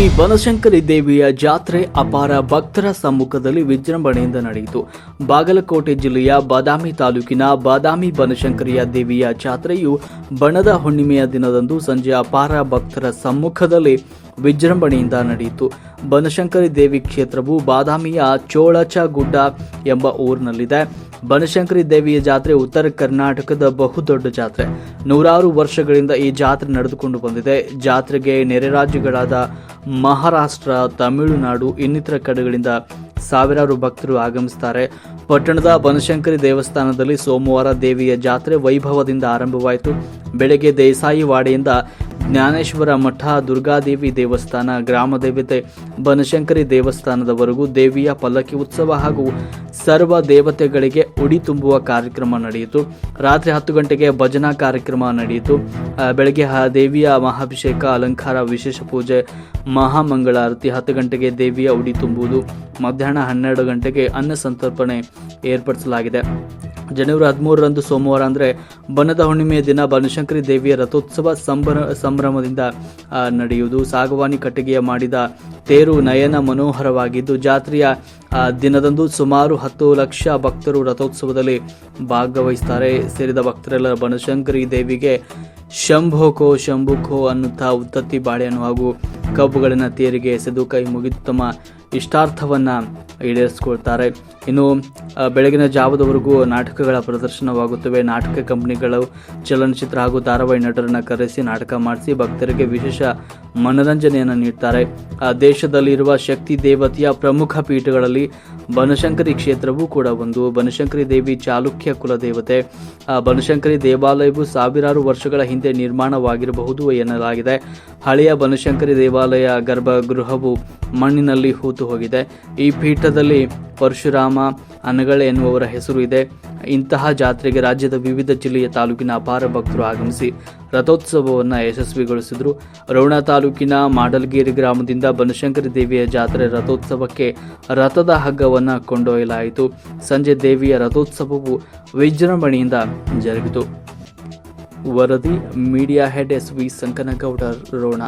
ಶ್ರೀ ಬನಶಂಕರಿ ದೇವಿಯ ಜಾತ್ರೆ ಅಪಾರ ಭಕ್ತರ ಸಮ್ಮುಖದಲ್ಲಿ ವಿಜೃಂಭಣೆಯಿಂದ ನಡೆಯಿತು. ಬಾಗಲಕೋಟೆ ಜಿಲ್ಲೆಯ ಬಾದಾಮಿ ತಾಲೂಕಿನ ಬಾದಾಮಿ ಬನಶಂಕರಿಯ ದೇವಿಯ ಜಾತ್ರೆಯು ಬಣದ ಹುಣ್ಣಿಮೆಯ ದಿನದಂದು ಸಂಜೆ ಅಪಾರ ಭಕ್ತರ ಸಮ್ಮುಖದಲ್ಲಿ ವಿಜೃಂಭಣೆಯಿಂದ ನಡೆಯಿತು. ಬನಶಂಕರಿ ದೇವಿ ಕ್ಷೇತ್ರವು ಬಾದಾಮಿಯ ಚೋಳಚಗುಡ್ಡ ಎಂಬ ಊರಿನಲ್ಲಿದೆ. ಬನಶಂಕರಿ ದೇವಿಯ ಜಾತ್ರೆ ಉತ್ತರ ಕರ್ನಾಟಕದ ಬಹುದೊಡ್ಡ ಜಾತ್ರೆ. ನೂರಾರು ವರ್ಷಗಳಿಂದ ಈ ಜಾತ್ರೆ ನಡೆದುಕೊಂಡು ಬಂದಿದೆ. ಜಾತ್ರೆಗೆ ನೆರೆ ರಾಜ್ಯಗಳಾದ ಮಹಾರಾಷ್ಟ್ರ, ತಮಿಳುನಾಡು ಇನ್ನಿತರ ಕಡೆಗಳಿಂದ ಸಾವಿರಾರು ಭಕ್ತರು ಆಗಮಿಸುತ್ತಾರೆ ಪಟ್ಟಣದ ಬನಶಂಕರಿ ದೇವಸ್ಥಾನದಲ್ಲಿ ಸೋಮವಾರ ದೇವಿಯ ಜಾತ್ರೆ ವೈಭವದಿಂದ ಆರಂಭವಾಯಿತು. ಬೆಳಗ್ಗೆ ದೇಸಾಯಿ ವಾಡೆಯಿಂದ ಜ್ಞಾನೇಶ್ವರ ಮಠ, ದುರ್ಗಾದೇವಿ ದೇವಸ್ಥಾನ ಗ್ರಾಮ ದೇವತೆ ಬನಶಂಕರಿ ದೇವಸ್ಥಾನದವರೆಗೂ ದೇವಿಯ ಪಲ್ಲಕ್ಕಿ ಉತ್ಸವ ಹಾಗೂ ಸರ್ವ ದೇವತೆಗಳಿಗೆ ಉಡಿ ತುಂಬುವ ಕಾರ್ಯಕ್ರಮ ನಡೆಯಿತು. ರಾತ್ರಿ ಹತ್ತು ಗಂಟೆಗೆ ಭಜನಾ ಕಾರ್ಯಕ್ರಮ ನಡೆಯಿತು. ಬೆಳಗ್ಗೆ ದೇವಿಯ ಮಹಾಭಿಷೇಕ, ಅಲಂಕಾರ, ವಿಶೇಷ ಪೂಜೆ, ಮಹಾಮಂಗಳಾರತಿ ಹತ್ತು ಗಂಟೆಗೆ ದೇವಿಯ ಉಡಿ ತುಂಬುವುದು. ಮಧ್ಯಾಹ್ನ ಹನ್ನೆರಡು ಗಂಟೆಗೆ ಅನ್ನ ಸಂತರ್ಪಣೆ ಏರ್ಪಡಿಸಲಾಗಿದೆ. ಜನವರಿ ಹದಿಮೂರರಂದು ಸೋಮವಾರ ಅಂದರೆ ಬನದ ಹುಣ್ಣಿಮೆಯ ದಿನ ಬನಶಂಕರಿ ದೇವಿಯ ರಥೋತ್ಸವ ಸಂಭ್ರ ಸಂಭ್ರಮದಿಂದ ನಡೆಯುವುದು. ಸಾಗವಾನಿ ಕಟ್ಟಿಗೆಯ ಮಾಡಿದ ತೇರು ನಯನ ಮನೋಹರವಾಗಿದ್ದು, ಜಾತ್ರೆಯ ದಿನದಂದು ಸುಮಾರು ಹತ್ತು ಲಕ್ಷ ಭಕ್ತರು ರಥೋತ್ಸವದಲ್ಲಿ ಭಾಗವಹಿಸ್ತಾರೆ. ಸೇರಿದ ಭಕ್ತರೆಲ್ಲ ಬನಶಂಕರಿ ದೇವಿಗೆ ಶಂಭೋಕೋ ಶಂಭುಕೋ ಅನ್ನುತ್ತಾ ಉತ್ತತ್ತಿ ಬಾಳೆಹಣ್ಣು ಹಾಗೂ ಕಬ್ಬುಗಳನ್ನು ತೇರಿಗೆ ಎಸೆದು ಕೈ ಮುಗಿದು ತಮ್ಮ ಇಷ್ಟಾರ್ಥವನ್ನ ಈಡೇರಿಸಿಕೊಳ್ತಾರೆ. ಇನ್ನು ಬೆಳಗಿನ ಜಾವದವರೆಗೂ ನಾಟಕಗಳ ಪ್ರದರ್ಶನವಾಗುತ್ತವೆ. ನಾಟಕ ಕಂಪನಿಗಳು ಚಲನಚಿತ್ರ ಹಾಗೂ ಧಾರಾವಾಹಿ ನಟರನ್ನು ಕರೆಸಿ ನಾಟಕ ಮಾಡಿಸಿ ಭಕ್ತರಿಗೆ ವಿಶೇಷ ಮನರಂಜನೆಯನ್ನು ನೀಡ್ತಾರೆ. ದೇಶದಲ್ಲಿರುವ ಶಕ್ತಿ ದೇವತೆಯ ಪ್ರಮುಖ ಪೀಠಗಳಲ್ಲಿ ಬನಶಂಕರಿ ಕ್ಷೇತ್ರವೂ ಕೂಡ ಒಂದು. ಬನಶಂಕರಿ ದೇವಿ ಚಾಲುಕ್ಯ ಕುಲದೇವತೆ. ಬನಶಂಕರಿ ದೇವಾಲಯವು ಸಾವಿರಾರು ವರ್ಷಗಳ ಹಿಂದೆ ನಿರ್ಮಾಣವಾಗಿರಬಹುದು ಎನ್ನಲಾಗಿದೆ. ಹಳೆಯ ಬನಶಂಕರಿ ದೇವಾಲಯ ಗರ್ಭಗೃಹವು ಮಣ್ಣಿನಲ್ಲಿ ಹೂತು ಹೋಗಿದೆ. ಈ ಪೀಠದಲ್ಲಿ ಪರಶುರಾಮ ಅನಗಳೆ ಎನ್ನುವವರ ಹೆಸರು ಇದೆ. ಇಂತಹ ಜಾತ್ರೆಗೆ ರಾಜ್ಯದ ವಿವಿಧ ಜಿಲ್ಲೆಯ ತಾಲೂಕಿನ ಅಪಾರ ಭಕ್ತರು ಆಗಮಿಸಿ ರಥೋತ್ಸವವನ್ನು ಯಶಸ್ವಿಗೊಳಿಸಿದರು. ರೋಣ ತಾಲೂಕಿನ ಮಾಡಲ್ಗೇರಿ ಗ್ರಾಮದಿಂದ ಬನಶಂಕರಿ ದೇವಿಯ ಜಾತ್ರೆ ರಥೋತ್ಸವಕ್ಕೆ ರಥದ ಹಗ್ಗವನ್ನು ಕೊಂಡೊಯ್ಯಲಾಯಿತು. ಸಂಜೆ ದೇವಿಯ ರಥೋತ್ಸವವು ವಿಜೃಂಭಣೆಯಿಂದ ಜರುಗಿತು. ವರದಿ media head S V Sankanagouda, Rona.